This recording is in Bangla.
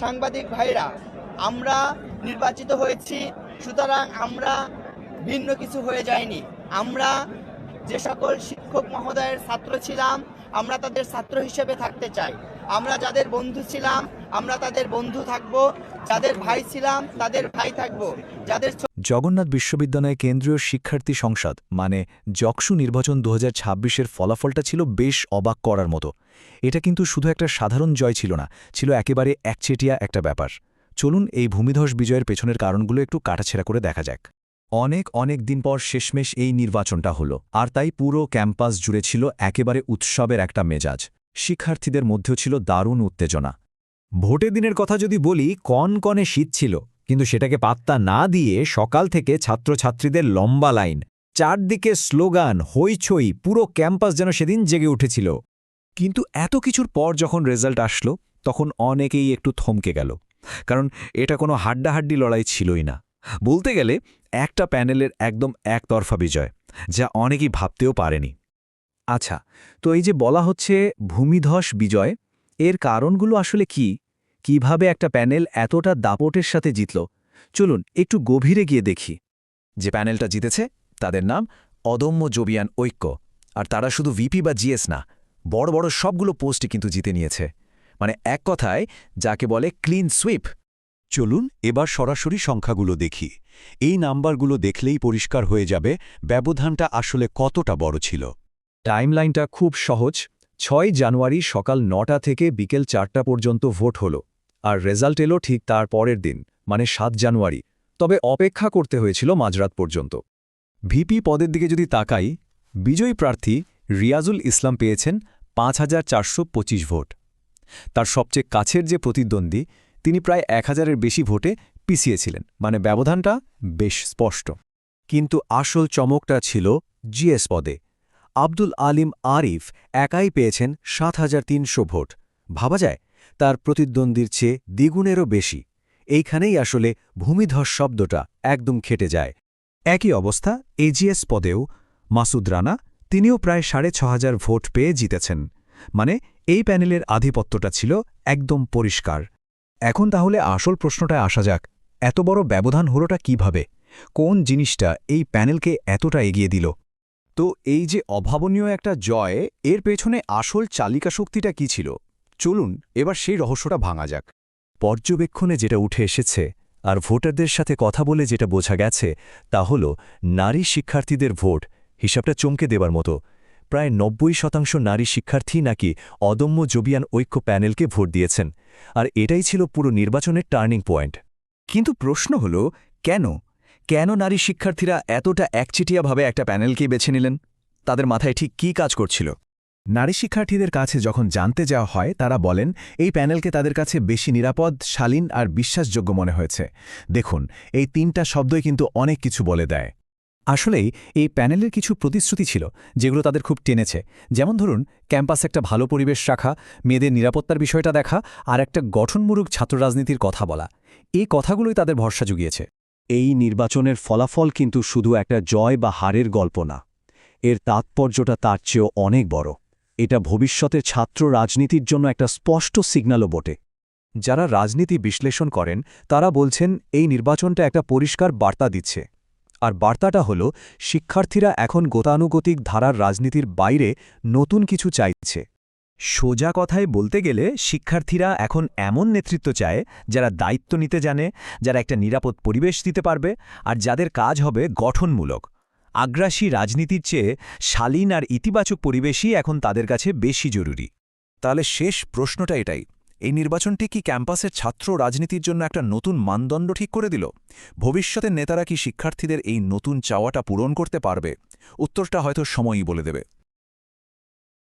সাংবাদিক ভাইরা, আমরা নির্বাচিত হয়েছি, সুতরাং আমরা ভিন্ন কিছু হয়ে যায়নি আমরা যে সকল শিক্ষক মহোদয়ের ছাত্র ছিলাম, আমরা তাদের ছাত্র হিসেবে থাকতে চাই। আমরা যাদের বন্ধু ছিলাম, আমরা তাদের বন্ধু থাকব, যাদের ভাই ছিলাম, তাদের ভাই থাকব, যাদের জগন্নাথ বিশ্ববিদ্যালয় কেন্দ্রীয় শিক্ষার্থী সংসদ মানে জকসু নির্বাচন দু হাজার ফলাফলটা ছিল বেশ অবাক করার মতো। এটা কিন্তু শুধু একটা সাধারণ জয় ছিল না, ছিল একেবারে একচেটিয়া একটা ব্যাপার। চলুন এই ভূমিধস বিজয়ের পেছনের কারণগুলো একটু কাটাছেড়া করে দেখা যাক। অনেক অনেক দিন পর শেষমেশ এই নির্বাচনটা হলো, আর তাই পুরো ক্যাম্পাস জুড়ে ছিল একেবারে উৎসবের একটা মেজাজ। শিক্ষার্থীদের মধ্যেও ছিল দারুণ উত্তেজনা। ভোটের দিনের কথা যদি বলি, কন কনে শীত ছিল। কিন্তু সেটাকে পাত্তা না দিয়ে সকাল থেকে ছাত্রছাত্রীদের লম্বা লাইন, চারদিকে স্লোগান হইছই পুরো ক্যাম্পাস যেন সেদিন জেগে উঠেছিল। কিন্তু এত কিছুর পর যখন রেজাল্ট আসলো, তখন অনেকেই একটু থমকে গেল। কারণ এটা কোনো হাড্ডাহাড্ডি লড়াই ছিলই না। বলতে গেলে, একটা প্যানেলের একদম একতরফা বিজয়, যা অনেকেই ভাবতেও পারেনি। আচ্ছা তো এই যে বলা হচ্ছে ভূমিধস বিজয়, এর কারণগুলো আসলে কি? কীভাবে একটা প্যানেল এতটা দাপটের সাথে জিতল? চলুন একটু গভীরে গিয়ে দেখি। যে প্যানেলটা জিতেছে তাদের নাম অদম্য জবিয়ান ঐক্য। আর তারা শুধু ভিপি বা জিএস না বড় বড় সবগুলো পোস্টই কিন্তু জিতে নিয়েছে। মানে এক কথায় যাকে বলে ক্লিন সুইপ। চলুন এবার সরাসরি সংখ্যাগুলো দেখি। এই নাম্বারগুলো দেখলেই পরিষ্কার হয়ে যাবে ব্যবধানটা আসলে কতটা বড় ছিল। টাইমলাইনটা খুব সহজ। ছয় জানুয়ারি সকাল নটা থেকে বিকেল চারটা পর্যন্ত ভোট হল। আর রেজাল্ট এলো ঠিক তার পরের দিন মানে সাত জানুয়ারি। তবে অপেক্ষা করতে হয়েছিল মাঝরাত পর্যন্ত। ভিপি পদের দিকে যদি তাকাই, বিজয়ী প্রার্থী রিয়াজুল ইসলাম পেয়েছেন পাঁচ হাজার চারশো পঁচিশ ভোট। তার সবচেয়ে কাছের যে প্রতিদ্বন্দ্বী, তিনি প্রায় এক হাজারের বেশি ভোটে পিছিয়েছিলেন মানে ব্যবধানটা বেশ স্পষ্ট। কিন্তু আসল চমকটা ছিল জিএস পদে। আব্দুল আলিম আরিফ একাই পেয়েছেন সাত হাজার তিনশো ভোট। ভাবা যায় তার প্রতিদ্বন্দ্বীর চেয়ে দ্বিগুণেরও বেশি। এইখানেই আসলে ভূমিধস শব্দটা একদম খেটে যায়। একই অবস্থা এজিএস পদেও মাসুদ রানা, তিনিও প্রায় সাড়ে ছ হাজার ভোট পেয়ে জিতেছেন। মানে এই প্যানেলের আধিপত্যটা ছিল একদম পরিষ্কার। এখন তাহলে আসল প্রশ্নটায় আসা যাক, এত বড় ব্যবধান হলোটা কীভাবে? কোন জিনিসটা এই প্যানেলকে এতটা এগিয়ে দিল? তো এই যে অভাবনীয় একটা জয়, এর পেছনে আসল চালিকা শক্তিটা কি ছিল? চলুন, এবার সেই রহস্যটা ভাঙা যাক। পর্যবেক্ষণে যেটা উঠে এসেছে আর ভোটারদের সাথে কথা বলে যেটা বোঝা গেছে তা হল নারী শিক্ষার্থীদের ভোট, হিসাবটা চমকে দেবার মতো। প্রায় নব্বই শতাংশ নারী শিক্ষার্থী নাকি অদম্য জবিয়ান ঐক্য প্যানেলকে ভোট দিয়েছেন, আর এটাই ছিল পুরো নির্বাচনের টার্নিং পয়েন্ট। কিন্তু প্রশ্ন হল, কেন? কেন নারী শিক্ষার্থীরা এতটা একচিটিয়াভাবে একটা প্যানেলকেই বেছে নিলেন? তাদের মাথায় ঠিক কী কাজ করছিল? নারী শিক্ষার্থীদের কাছে যখন জানতে যাওয়া হয়, তারা বলেন, এই প্যানেলকে তাদের কাছে বেশি নিরাপদ, শালীন আর বিশ্বাসযোগ্য মনে হয়েছে। দেখুন, এই তিনটা শব্দই কিন্তু অনেক কিছু বলে দেয়। আসলেই, এই প্যানেলের কিছু প্রতিশ্রুতি ছিল, যেগুলো তাদের খুব টেনেছে। যেমন ধরুন, ক্যাম্পাস একটা ভালো পরিবেশ রাখা, মেয়েদের নিরাপত্তার বিষয়টা দেখা, আর একটা গঠনমূলক ছাত্র রাজনীতির কথা বলা। এই কথাগুলোই তাদের ভরসা জুগিয়েছে। এই নির্বাচনের ফলাফল কিন্তু শুধু একটা জয় বা হারের গল্প না। এর তাৎপর্যটা তার চেয়েও অনেক বড়। এটা ভবিষ্যতের ছাত্র রাজনীতির জন্য একটা স্পষ্ট সিগন্যালও বটে। যারা রাজনীতি বিশ্লেষণ করেন, তারা বলছেন, এই নির্বাচনটা একটা পরিষ্কার বার্তা দিচ্ছে। আর বার্তাটা হল, শিক্ষার্থীরা এখন গতানুগতিক ধারার রাজনীতির বাইরে নতুন কিছু চাইছে। সোজা কথায় বলতে গেলে, শিক্ষার্থীরা এখন এমন নেতৃত্ব চায়, যারা দায়িত্ব নিতে জানে, যারা একটা নিরাপদ পরিবেশ দিতে পারবে, আর যাদের কাজ হবে গঠনমূলক। আগ্রাসী রাজনীতির চেয়ে শালীন আর ইতিবাচক পরিবেশই এখন তাদের কাছে বেশি জরুরি। তাহলে শেষ প্রশ্নটা এটাই, এই নির্বাচনটি কি ক্যাম্পাসের ছাত্র রাজনীতির জন্য একটা নতুন মানদণ্ড ঠিক করে দিল? ভবিষ্যতের নেতারা কি শিক্ষার্থীদের এই নতুন চাওয়াটা পূরণ করতে পারবে? উত্তরটা হয়তো সময়ই বলে দেবে।